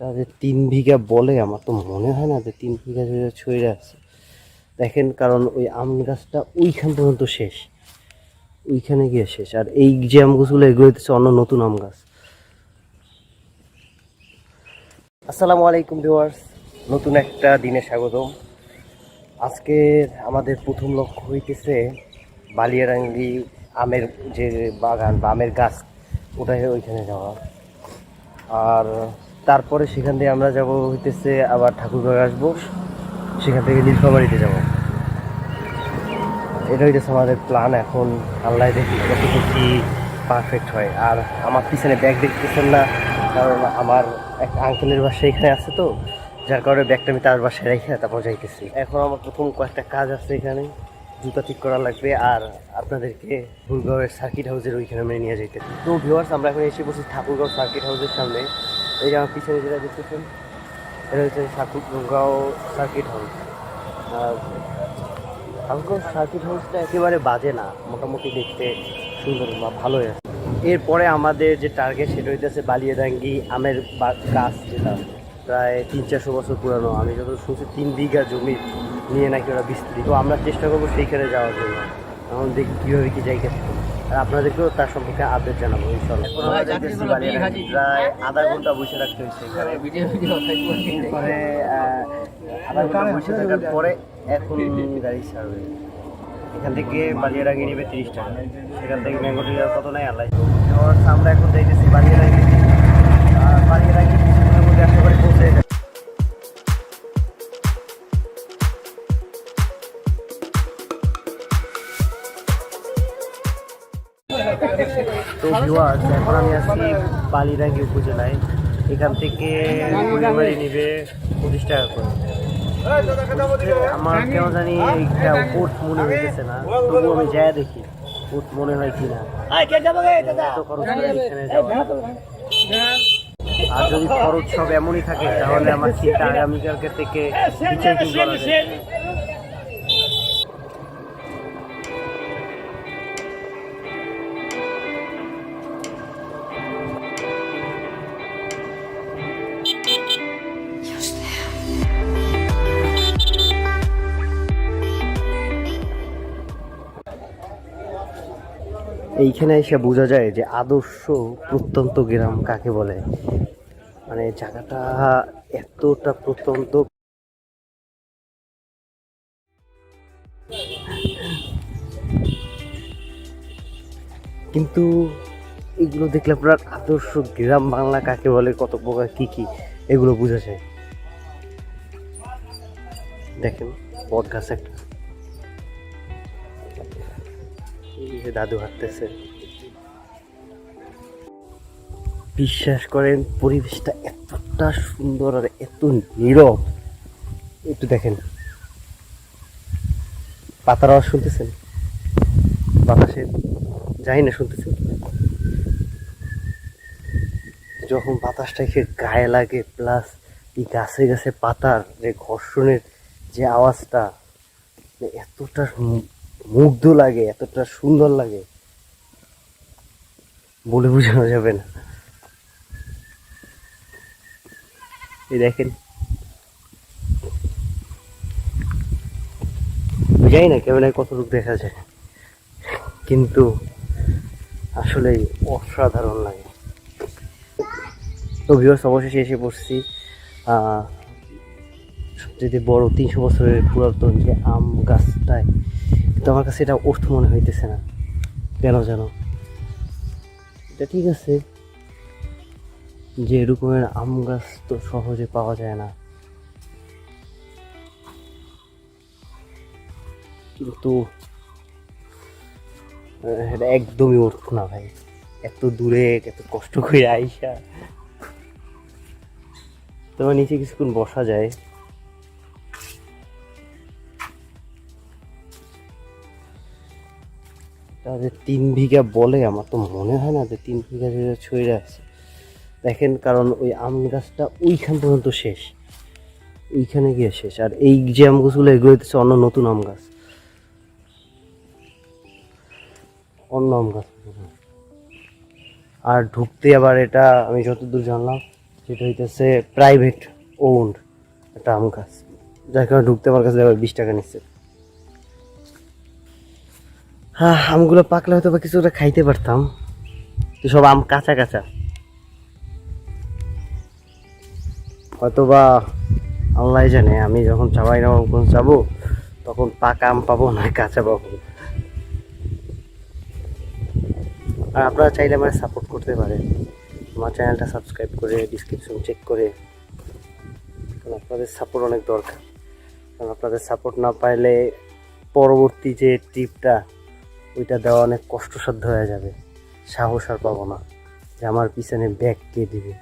তা যে তিন বিঘা বলে, আমার তো মনে হয় না যে তিন বিঘা ছড়ে আছে। দেখেন, কারণ ওই আম গাছটা ওইখান পর্যন্ত শেষ। ওইখানে গিয়ে শেষ। আর এই যে আম গাছগুলো এগুলো হচ্ছে অন্য নতুন আম গাছ। আসসালামু আলাইকুম ভিউয়ার্স নতুন একটা দিনে স্বাগতম। আজকে আমাদের প্রথম লক্ষ্য হইতেছে বালিয়ারাঙ্গি আমের যে বাগান বা আমের গাছ, ওটাই ওইখানে যাওয়া। আর তারপরে সেখান থেকে আমরা যাব হইতেছে আবার ঠাকুরগাঁও আসব। সেখান থেকে নীলফামারিতে যাব। এটা হইতেছে আমাদের প্ল্যান এখন। আল্লাহ দেখি কতটুকু কি পারফেক্ট হয়। আর আমার পিছনে ব্যাগ দেখতেছেন না, কারণ আমার এক আঙ্কেলের বাসা এখানে আছে তো, যার কারণে ব্যাগটা আমি তার বাসায় রেখে তারপর যাইতেছি। এখন আমার প্রথম কয়েকটা কাজ আছে এখানে। জুতা ঠিক করা লাগবে আর আপনাদেরকে ভুলগাঁওয়ের সার্কিট হাউসের ওইখানে আমি নিয়ে যেতে তো ভিউয়ার্স আমরা এখন এসে বসি ঠাকুরগাঁও সার্কিট হাউসের সামনে এই যে আমার পিছনে যেটা দেখতেছেন, এটা হচ্ছে ঠাকুরগাঁও সার্কিট হাউস। আর ঠাকুরগাঁও সার্কিট হাউসটা একেবারে বাজে না, মোটামুটি দেখতে সুন্দর বা ভালোই আছে। এরপরে আমাদের যে টার্গেট সেটা হইতেছে বালিয়াডাঙ্গি আমের গাছ যেটা, প্রায় তিন চারশো বছর পুরানো আমি যত শুনছি তিন বিঘা জমি নিয়ে নাকি ওরা বিস্তৃত। আমরা চেষ্টা করব সেইখানে যাওয়ার জন্য। এখন দেখি কীভাবে কি জায়গা আপনাদেরকেও তার সম্পর্কে আপডেট জানাব প্রায় আধা ঘণ্টা বসে থাকতে হয়েছে এখানে। আধা ঘণ্টা বসে থাকার পরে এখন গাড়ি ছাড়বে। এখান থেকে বালিয়ারাঙ্গি নেবে তিরিশ টাকা। সেখান থেকে ম্যাঙ্গোটিয়া কত নেয় আল্লাহ। আমরা এখন যাইতেছি বালিয়ারাঙ্গি আর বালিয়ারাঙ্গি তো ভিউয়ার্স এখন আমি আছি বালিরাঙ্গি উপজেলায় এখান থেকে কুড়িবাড়ি নিবে পঁচিশ টাকা করে। আমার কেন জানি এইটা কোট মনে হইতেছে না। তবু আমি যাই দেখি কোট মনে হয় কিনা। এত খরচ করে আর যদি খরচ সব এমনই থাকে তাহলে আমার চিন্তা আগামীকালকে থেকে এইখানে এসে বোঝা যায় যে আদর্শ প্রত্যন্ত গ্রাম কাকে বলে? মানে জায়গাটা এতটা প্রত্যন্ত। কিন্তু এগুলো দেখলে আপনার আদর্শ গ্রাম বাংলা কাকে বলে, কত প্রকার, কি কি, এগুলো বোঝা যায়। দেখেন বট গাছ একটা। যে দাদু হাঁটতেছে। বিশ্বাস করেন, পরিবেশটা এতটা সুন্দর আর এত নীরব। একটু দেখেন। পাতার আওয়াজ শুনতেছেন? বাতাসের যাই না, শুনতেছেন? যখন বাতাসটা এসে গায়ে লাগে প্লাস এই গাছে গাছে পাতার যে ঘর্ষণের যে আওয়াজটা মানে এতটা মুগ্ধ লাগে, এতটা সুন্দর লাগে। বলে বোঝানো যাবে না। এই দেখেন। বুঝাই না ক্যামেরায় কতটুকু দেখা যায়, কিন্তু আসলে অসাধারণ লাগে। তো ভিউয়ার্স অবশেষে এসে পড়ছি সবচেয়ে বড় তিনশো বছরের পুরাতন যে আম গাছটায়। কিন্তু আমার কাছে এটা অর্থ মনে হইতেছে না। কেন যেন এটা ঠিক আছে যে এরকমের আম গাছ তো সহজে পাওয়া যায় না। কিন্তু এটা একদমই অর্থ না ভাই। এত দূরে, এত কষ্ট করে আইসা। তোমার নিচে কিছুক্ষণ বসা যায়। তাদের তিন বিঘা বলে, আমার তো মনে হয় না যে তিন বিঘা জায়গা ছড়ে আছে দেখেন, কারণ ওই আম গাছটা ওইখান পর্যন্ত শেষ। ওইখানে গিয়ে শেষ। আর এই যে আম গাছগুলো, এগুলো হচ্ছে অন্য নতুন আম গাছ। অন্য আম গাছ। আর ঢুকতে আবার এটা আমি যতদূর জানলাম, সেটা হইতেছে প্রাইভেট ওন্ড একটা আম গাছ। যার কারণে ঢুকতে আমার কাছে বিশ টাকা নিচ্ছে। হ্যাঁ আমগুলো পাকলে হয়তো বা কিছুটা খাইতে পারতাম। তো সব আম কাঁচা কাঁচা। হয়তো বা আল্লাহ জানে, আমি যখন চাবাই নবাবগঞ্জ যাব, তখন পাকা আম পাবো না, কাঁচা পাবো। আর আপনারা চাইলে আমার সাপোর্ট করতে পারেন। আমার চ্যানেলটা সাবস্ক্রাইব করে ডিসক্রিপশন চেক করে। কারণ আপনাদের সাপোর্ট অনেক দরকার। কারণ আপনাদের সাপোর্ট না পাইলে পরবর্তী যে টিপটা ওইটা দেওয়া অনেক কষ্টসাধ্য হয়ে যাবে। সাহস আর পাবো না যে আমার পিছনে ব্যাগ কে দিবে।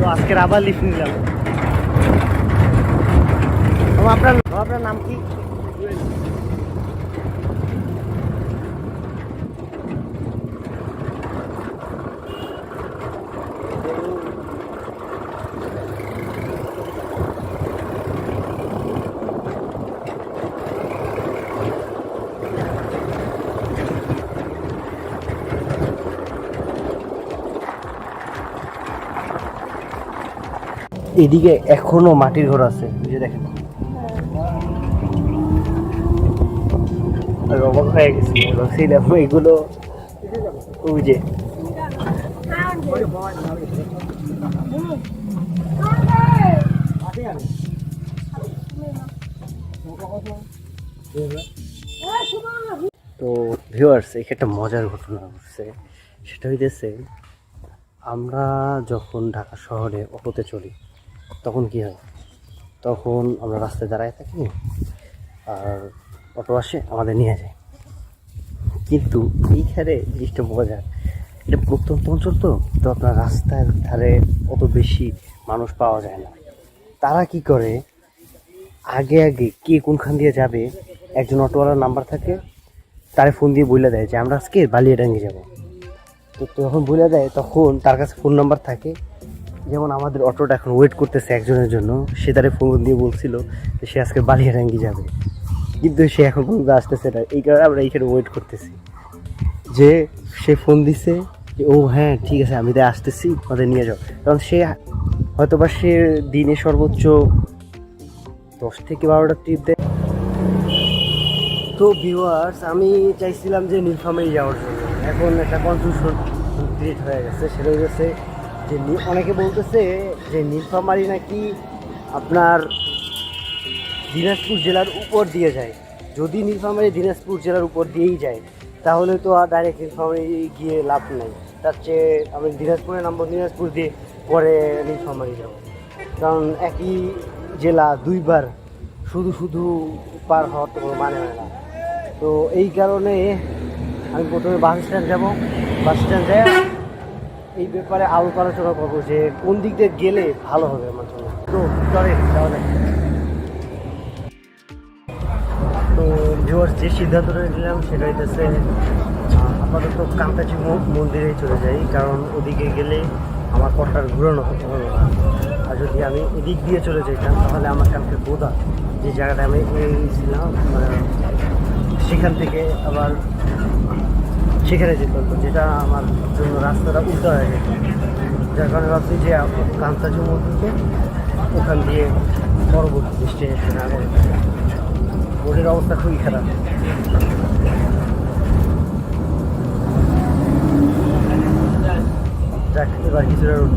তো আজকের আবার লিফট নিলাম। আপনার আপনার নাম কি? এদিকে এখনও মাটির ঘর আছে যে দেখেন। হয়ে এগুলো যে। তো ভিউয়ার্স এখানে একটা মজার ঘটনা ঘটছে সেটা হইতেছে, আমরা যখন ঢাকা শহরে অটোতে চলি তখন কি হয়? তখন আমরা রাস্তায় দাঁড়ায় থাকি আর অটো আসে, আমাদের নিয়ে যায়। কিন্তু এইখানে জিনিসটা মজার এটা প্রত্যন্ত অঞ্চল তো তো আপনার রাস্তার ধারে অত বেশি মানুষ পাওয়া যায় না। তারা কি করে? আগে আগে কে কোনখান দিয়ে যাবে, একজন অটোওয়ালার নাম্বার থাকে, তারে ফোন দিয়ে বলে দেয় যে, আমরা আজকে বালিয়াডাঙ্গি যাব। তো যখন বলে দেয়, তখন তার কাছে ফোন নাম্বার থাকে যেমন আমাদের অটোটা এখন ওয়েট করতেছে একজনের জন্য, সে তারে ফোন দিয়ে বলছিল যে সে আজকে বালিয়াডাঙ্গি যাবে। কিন্তু সে এখন পর্যন্ত আসতেছে না, এই কারণে আমরা এইখানে ওয়েট করতেছি। যে সে ফোন দিছে যে, ও হ্যাঁ ঠিক আছে, আমি তাই আসতেছি, আমাদের নিয়ে যাও। কারণ সে হয়তো বা সে দিনে সর্বোচ্চ দশ থেকে বারোটা ট্রিপ দেয়। তো ভিউয়ার্স আমি চাইছিলাম যে নীলফামারি যাওয়ার জন্য। এখন একটা কনফিউশন ক্রিয়েট হয়ে গেছে, সেটা হচ্ছে যে অনেকে বলতেছে যে নীলফামারি নাকি আপনার দিনাজপুর জেলার উপর দিয়ে যায়। যদি নীলফামারি দিনাজপুর জেলার উপর দিয়েই যায়, তাহলে তো আর ডাইরেক্ট নীলফামারি গিয়ে লাভ নেই। তার চেয়ে আমি দিনাজপুরে নামবো দিনাজপুর দিয়ে পরে নীলফামারি যাব। কারণ একই জেলা দুইবার শুধু শুধু পার হওয়ার তো কোনো মানে হয় না। তো এই কারণে আমি প্রথমে বাস স্ট্যান্ড যাব। বাস স্ট্যান্ড যায় এই ব্যাপারে আলোচ আলোচনা করব যে কোন দিক দিয়ে গেলে ভালো হবে আমার জন্য। তো চলে তাহলে তো ভিউয়ার্স যে সিদ্ধান্তটা নিলাম সেটা হইতেছে আপাতত কান্তাজি মন্দিরেই চলে যাই, কারণ ওদিকে গেলে আমার কটার ঘুরানো হলো না। আর যদি আমি এদিক দিয়ে চলে যেতাম, তাহলে আমার কালকে বোধা যে জায়গাটা আমি ছিলাম মানে সেখান থেকে আবার সেখানে যেতে। হতো যেটা আমার জন্য রাস্তাটা উল্টো হয়ে গেছে। যার কারণে ভাবছি যে কান্তাজি মন্দিরকে ওখান দিয়ে পরবর্তী ডেস্টিনেশনে আগে বোর্ডের অবস্থা খুবই খারাপ। এবার কিছুটা রোড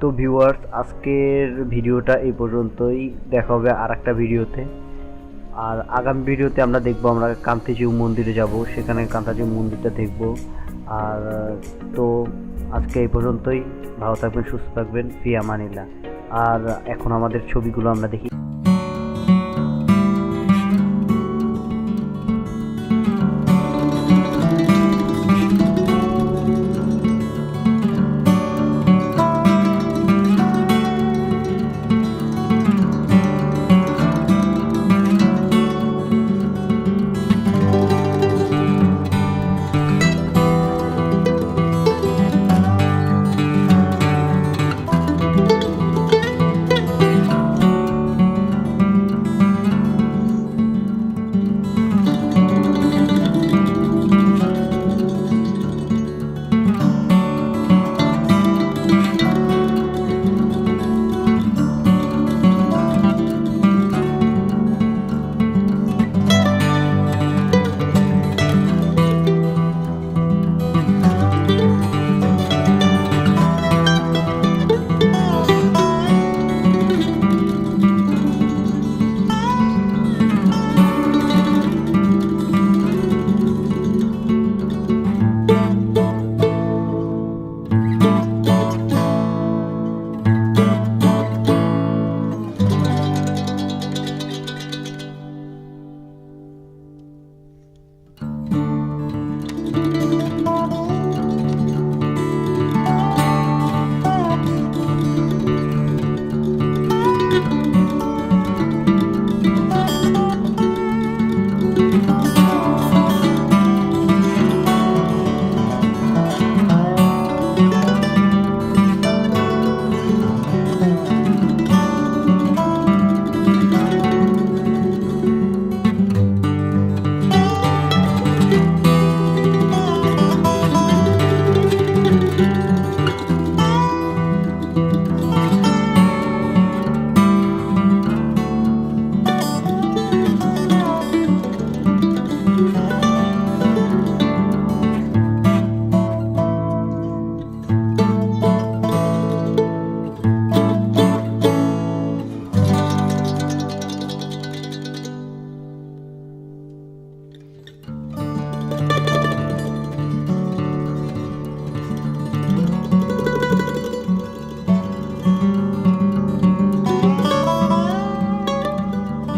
তো ভিউয়ার্স আজকের ভিডিওটা এই পর্যন্তই। দেখা হবে আর একটা ভিডিওতে আর আগামী ভিডিওতে আমরা দেখব আমরা কান্তিজিউ মন্দিরে যাব, সেখানে কান্তাজিউ মন্দিরটা দেখব। আর, তো আজকে এই পর্যন্তই। ভালো থাকবেন, সুস্থ থাকবেন। ফিয়া মানিলা আর এখন আমাদের ছবিগুলো আমরা দেখি।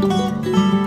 Música